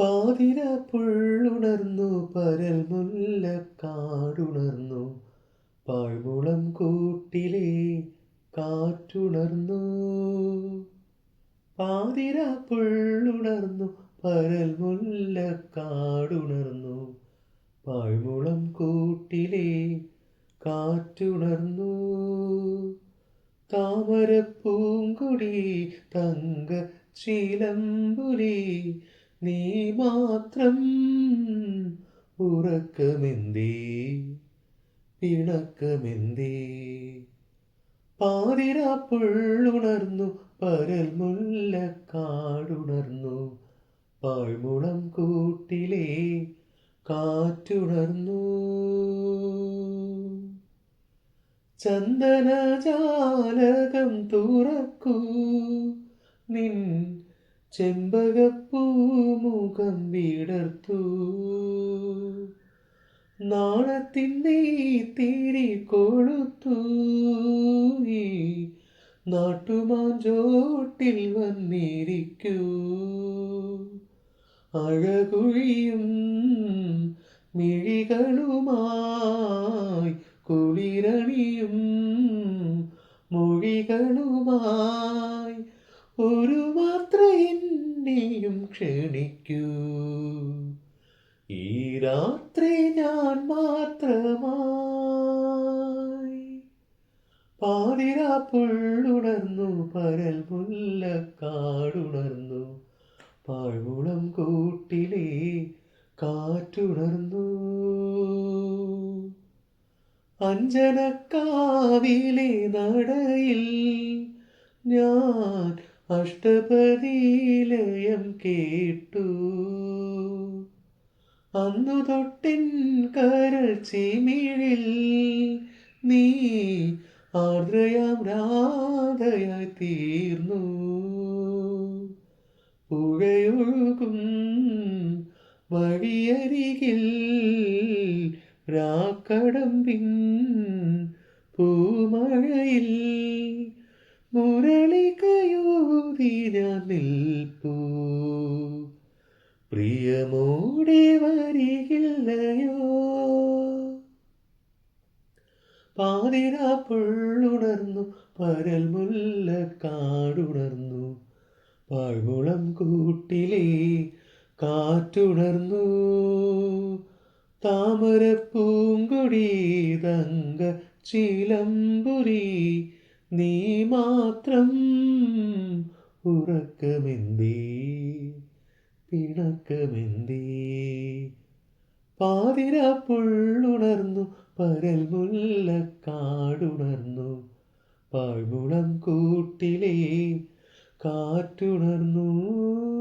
പാതിര പുള്ളുണർന്നു പരൽ മുല്ലക്കാടുണർന്നു പാഴ്മുളം കൂട്ടിലെ കാറ്റുണർന്നു. പാതിര പുള്ളുണർന്നു പരൽ മുല്ലക്കാടുണർന്നു പാഴ്മുളം കൂട്ടിലെ കാറ്റുണർന്നു. താമരപ്പൂങ്കുടി തങ്ക ചിലമ്പുലി നീ മാത്രം ഉറക്കമെന്തേ? പിണക്കമെന്തേ? പാതിരാപ്പുള്ളുണർന്നു പരൽ പരൽ മുല്ലക്കാടുണർന്നു പാഴ്മുളം കൂട്ടിലെ കാറ്റുണർന്നു. ചന്ദനജാലകം തുറക്കൂ നിൻ ചെമ്പകപ്പൂമുഖം വിടർത്തു. നാളത്തിന്റെ തിരി കൊളുത്തു. ഈ നാട്ടുമാഞ്ചോട്ടിൽ വന്നിരിക്കൂ. അഴകുഴിയും മിഴികളുമായി കുളിരണിയും മൊഴികളുമായി ഒരു മാത്ര എന്നെയും ക്ഷണിക്കൂ. ഈ രാത്രി ഞാൻ മാത്രമായി പാതിര പുള്ളുണർന്നു പരൽ മുല്ലക്കാടുണർന്നു പാഴ്മുളം കൂട്ടിലെ കാറ്റുണർന്നു. അഞ്ജനക്കാവിലെ നടയിൽ ഞാൻ അഷ്ടപതിലയം കേട്ടു. അന്നു തൊട്ടിൻ കരൾ നീ ആർദ്രയാം രാധയായി തീർന്നു പുഴയൊഴുകും വഴിയരികിൽ രാക്കടമ്പിൻ പൂമഴയിൽ മുരളികയൂതി ഞാൻ നിൽപ്പൂ പ്രിയമോടെ വരികില്ലയോ. പാതിരാ പുള്ളുണർന്നു പരൽ മുല്ലക്കാടുണർന്നു പാഴ്മുളം കൂട്ടിലെ കാറ്റുണർന്നു. താമരപ്പൂങ്കൊടി തങ്ക ചിലമ്പുരി നീ മാത്രം ഉറക്കമെന്തേ? പിണക്കമെന്തേ? പാതിര പുള്ളുണർന്നു പരൽ മുല്ലക്കാടുണർന്നു പാഴ്മുളം കൂട്ടിലേ കാറ്റുണർന്നു.